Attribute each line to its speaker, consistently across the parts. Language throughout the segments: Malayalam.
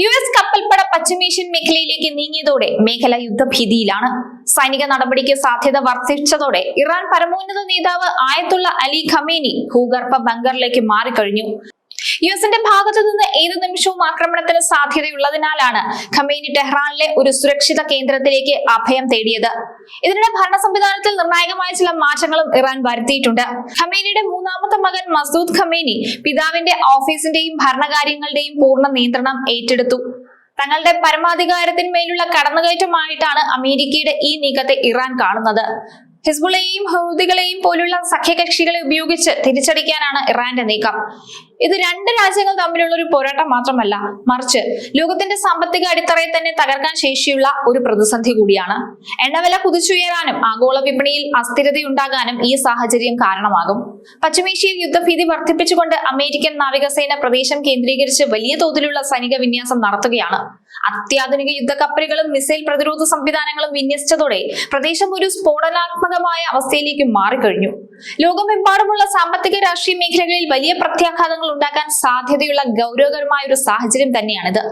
Speaker 1: യു എസ് കപ്പൽപ്പട പശ്ചിമേഷ്യൻ മേഖലയിലേക്ക് നീങ്ങിയതോടെ മേഖല യുദ്ധഭീതിയിലാണ്. സൈനിക നടപടിക്ക് സാധ്യത വർദ്ധിച്ചതോടെ ഇറാൻ പരമോന്നത നേതാവ് ആയത്തുള്ള അലി ഖമേനി ഭൂഗർഭ ബങ്കറിലേക്ക് മാറിക്കഴിഞ്ഞു. യു എസിന്റെ ഭാഗത്തു നിന്ന് ഏത് നിമിഷവും ആക്രമണത്തിന് സാധ്യതയുള്ളതിനാലാണ് ഖമേനി ടെഹ്റാനിലെ ഒരു സുരക്ഷിത കേന്ദ്രത്തിലേക്ക് അഭയം തേടിയത്. ഇതിനിടെ ഭരണ സംവിധാനത്തിൽ നിർണായകമായ ചില മാറ്റങ്ങളും ഇറാൻ വരുത്തിയിട്ടുണ്ട്. ഖമേനിയുടെ മൂന്നാമത്തെ മകൻ മസൂദ് ഖമേനി പിതാവിന്റെ ഓഫീസിന്റെയും ഭരണകാര്യങ്ങളുടെയും പൂർണ നിയന്ത്രണം ഏറ്റെടുത്തു. തങ്ങളുടെ പരമാധികാരത്തിന്മേലുള്ള കടന്നുകയറ്റമായിട്ടാണ് അമേരിക്കയുടെ ഈ നീക്കത്തെ ഇറാൻ കാണുന്നത്. ഹിസ്ബുളയെയും ഹൗദികളെയും പോലുള്ള സഖ്യകക്ഷികളെ ഉപയോഗിച്ച് തിരിച്ചടിക്കാനാണ് ഇറാന്റെ നീക്കം. ഇത് രണ്ട് രാജ്യങ്ങൾ തമ്മിലുള്ള ഒരു പോരാട്ടം മാത്രമല്ല മറിച്ച് ലോകത്തിന്റെ സാമ്പത്തിക അടിത്തറയെ തന്നെ തകർക്കാൻ ശേഷിയുള്ള ഒരു പ്രതിസന്ധി കൂടിയാണ്. എണ്ണവില കുതിച്ചുയരാനും ആഗോള വിപണിയിൽ അസ്ഥിരതയുണ്ടാകാനും ഈ സാഹചര്യം കാരണമാകും. പശ്ചിമേഷ്യയിൽ യുദ്ധഭീതി വർദ്ധിപ്പിച്ചുകൊണ്ട് അമേരിക്കൻ നാവികസേന പ്രദേശം കേന്ദ്രീകരിച്ച് വലിയ തോതിലുള്ള സൈനിക വിന്യാസം നടത്തുകയാണ്. അത്യാധുനിക യുദ്ധക്കപ്പലുകളും മിസൈൽ പ്രതിരോധ സംവിധാനങ്ങളും വിന്യസിച്ചതോടെ പ്രദേശം ഒരു സ്ഫോടനാത്മകമായ അവസ്ഥയിലേക്ക് മാറിക്കഴിഞ്ഞു. ലോകമെമ്പാടുമുള്ള സാമ്പത്തിക രാഷ്ട്രീയ മേഖലകളിൽ വലിയ പ്രത്യാഘാതങ്ങൾ ഉണ്ടാക്കാൻ സാധ്യതയുള്ള ഗൗരവകരമായ ഒരു സാഹചര്യം തന്നെയാണിത്.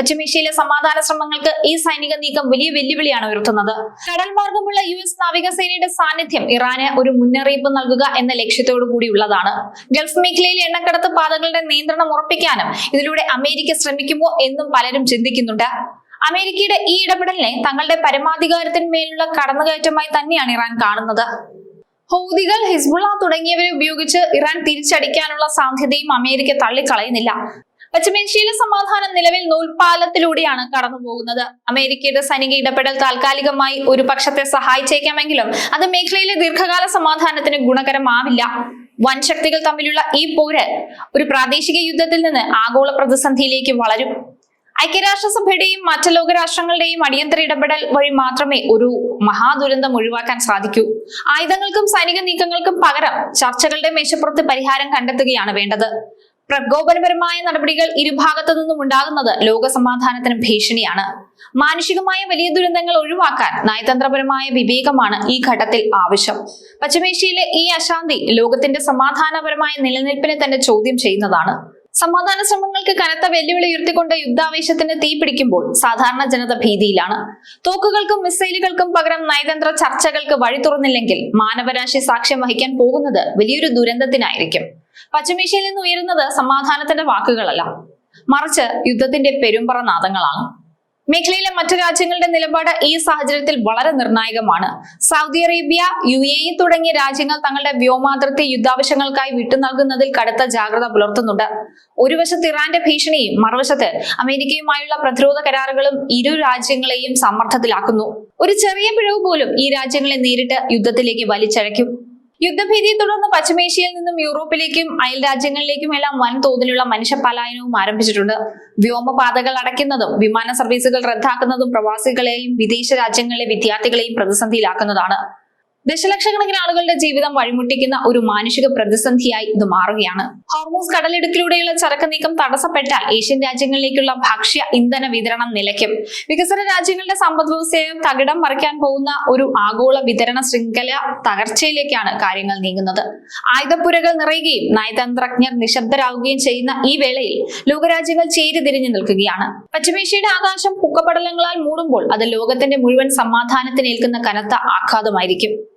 Speaker 1: പശ്ചിമേഷ്യയിലെ സമാധാന ശ്രമങ്ങൾക്ക് ഈ സൈനിക നീക്കം വലിയ വെല്ലുവിളിയാണ് ഉയർത്തുന്നത്. കടൽ മാർഗമുള്ള യു എസ് നാവികസേനയുടെ സാന്നിധ്യം ഇറാന് ഒരു മുന്നറിയിപ്പ് നൽകുക എന്ന ലക്ഷ്യത്തോടു കൂടിയുള്ളതാണ് ഗൾഫ് മേഖലയിൽ എണ്ണക്കടത്ത് പാതകളുടെ നിയന്ത്രണം ഉറപ്പിക്കാനും ഇതിലൂടെ അമേരിക്ക ശ്രമിക്കുമോ എന്നും പലരും ചിന്തിക്കുന്നുണ്ട്. അമേരിക്കയുടെ ഈ ഇടപെടലിനെ തങ്ങളുടെ പരമാധികാരത്തിന്മേലുള്ള കടന്നുകയറ്റമായി തന്നെയാണ് ഇറാൻ കാണുന്നത്. ഹൗദികൾ ഹിസ്ബുള്ള തുടങ്ങിയവരെ ഉപയോഗിച്ച് ഇറാൻ തിരിച്ചടിക്കാനുള്ള സാധ്യതയും അമേരിക്ക തള്ളിക്കളയുന്നില്ല. പശ്ചിമേഷ്യയിലെ സമാധാനം നിലവിൽ നൂൽപാലത്തിലൂടെയാണ് കടന്നുപോകുന്നത്. അമേരിക്കയുടെ സൈനിക ഇടപെടൽ താൽക്കാലികമായി ഒരു പക്ഷത്തെ സഹായിച്ചേക്കാമെങ്കിലും അത് മേഖലയിലെ ദീർഘകാല സമാധാനത്തിന് ഗുണകരമാവില്ല. വൻശക്തികൾ തമ്മിലുള്ള ഈ പോര് ഒരു പ്രാദേശിക യുദ്ധത്തിൽ നിന്ന് ആഗോള പ്രതിസന്ധിയിലേക്ക് വളരും. ഐക്യരാഷ്ട്രസഭയുടെയും മറ്റ് ലോകരാഷ്ട്രങ്ങളുടെയും അടിയന്തര ഇടപെടൽ വഴി മാത്രമേ ഒരു മഹാദുരന്തം ഒഴിവാക്കാൻ സാധിക്കൂ. ആയുധങ്ങൾക്കും സൈനിക നീക്കങ്ങൾക്കും പകരം ചർച്ചകളുടെ മേശപ്പുറത്ത് പരിഹാരം കണ്ടെത്തുകയാണ് വേണ്ടത്. പ്രകോപനപരമായ നടപടികൾ ഇരുഭാഗത്തു നിന്നും ഉണ്ടാകുന്നത് ലോകസമാധാനത്തിന് ഭീഷണിയാണ്. മാനുഷികമായ വലിയ ദുരന്തങ്ങൾ ഒഴിവാക്കാൻ നയതന്ത്രപരമായ വിവേകമാണ് ഈ ഘട്ടത്തിൽ ആവശ്യം. പശ്ചിമേഷ്യയിലെ ഈ അശാന്തി ലോകത്തിന്റെ സമാധാനപരമായ നിലനിൽപ്പിനെ തന്നെ ചോദ്യം ചെയ്യുന്നതാണ്. സമാധാന ശ്രമങ്ങൾക്ക് കനത്ത വെല്ലുവിളി ഉയർത്തിക്കൊണ്ട് യുദ്ധാവേശത്തിന് തീ പിടിക്കുമ്പോൾ സാധാരണ ജനത ഭീതിയിലാണ്. തോക്കുകൾക്കും മിസൈലുകൾക്കും പകരം നയതന്ത്ര ചർച്ചകൾക്ക് വഴി തുറന്നില്ലെങ്കിൽ മാനവരാശി സാക്ഷ്യം വഹിക്കാൻ പോകുന്നത് വലിയൊരു ദുരന്തത്തിനായിരിക്കും. പശ്ചിമേഷ്യയിൽ നിന്ന് ഉയരുന്നത് സമാധാനത്തിന്റെ വാക്കുകളല്ല. മറിച്ച് യുദ്ധത്തിന്റെ പെരുമ്പറ നാദങ്ങളാണ്. മേഖലയിലെ മറ്റു രാജ്യങ്ങളുടെ നിലപാട് ഈ സാഹചര്യത്തിൽ വളരെ നിർണായകമാണ്. Saudi Arabia U A E തുടങ്ങിയ രാജ്യങ്ങൾ തങ്ങളുടെ വ്യോമാതിർത്തി യുദ്ധാവശ്യങ്ങൾക്കായി വിട്ടുനൽകുന്നതിൽ കടുത്ത ജാഗ്രത പുലർത്തുന്നുണ്ട്. ഒരു വശത്ത് ഇറാന്റെ ഭീഷണിയും മറുവശത്ത് അമേരിക്കയുമായുള്ള പ്രതിരോധ കരാറുകളും ഇരു രാജ്യങ്ങളെയും സമ്മർദ്ദത്തിലാക്കുന്നു. ഒരു ചെറിയ പിഴവ് പോലും ഈ രാജ്യങ്ങളെ നേരിട്ട് യുദ്ധത്തിലേക്ക് വലിച്ചഴയ്ക്കും. യുദ്ധഭീതിയെ തുടർന്ന് പശ്ചിമേഷ്യയിൽ നിന്നും യൂറോപ്പിലേക്കും അയൽ രാജ്യങ്ങളിലേക്കും എല്ലാം വൻതോതിലുള്ള മനുഷ്യ പലായനവും ആരംഭിച്ചിട്ടുണ്ട്. വ്യോമപാതകൾ അടയ്ക്കുന്നതും വിമാന സർവീസുകൾ റദ്ദാക്കുന്നതും പ്രവാസികളെയും വിദേശ രാജ്യങ്ങളിലെ വിദ്യാർത്ഥികളെയും പ്രതിസന്ധിയിലാക്കുന്നതാണ്. ദശലക്ഷക്കണക്കിന് ആളുകളുടെ ജീവിതം വഴിമുട്ടിക്കുന്ന ഒരു മാനുഷിക പ്രതിസന്ധിയായി ഇത് മാറുകയാണ്. ഹോർമോസ് കടലിടുക്കിലൂടെയുള്ള ചരക്ക് നീക്കം തടസ്സപ്പെട്ടാൽ ഏഷ്യൻ രാജ്യങ്ങളിലേക്കുള്ള ഭക്ഷ്യ ഇന്ധന വിതരണം നിലയ്ക്കും. വികസന രാജ്യങ്ങളുടെ സമ്പദ് വ്യവസ്ഥയെ തകിടം മറിക്കാൻ പോകുന്ന ഒരു ആഗോള വിതരണ ശൃംഖല തകർച്ചയിലേക്കാണ് കാര്യങ്ങൾ നീങ്ങുന്നത്. ആയുധപ്പുരകൾ നിറയുകയും നയതന്ത്രജ്ഞർ നിശബ്ദരാകുകയും ചെയ്യുന്ന ഈ വേളയിൽ ലോകരാജ്യങ്ങൾ ചേരിതിരിഞ്ഞു നിൽക്കുകയാണ്. പശ്ചിമേഷ്യയുടെ ആകാശം പുക്കപടലങ്ങളാൽ മൂടുമ്പോൾ അത് ലോകത്തിന്റെ മുഴുവൻ സമാധാനത്തിനേൽക്കുന്ന കനത്ത ആഘാതമായിരിക്കും.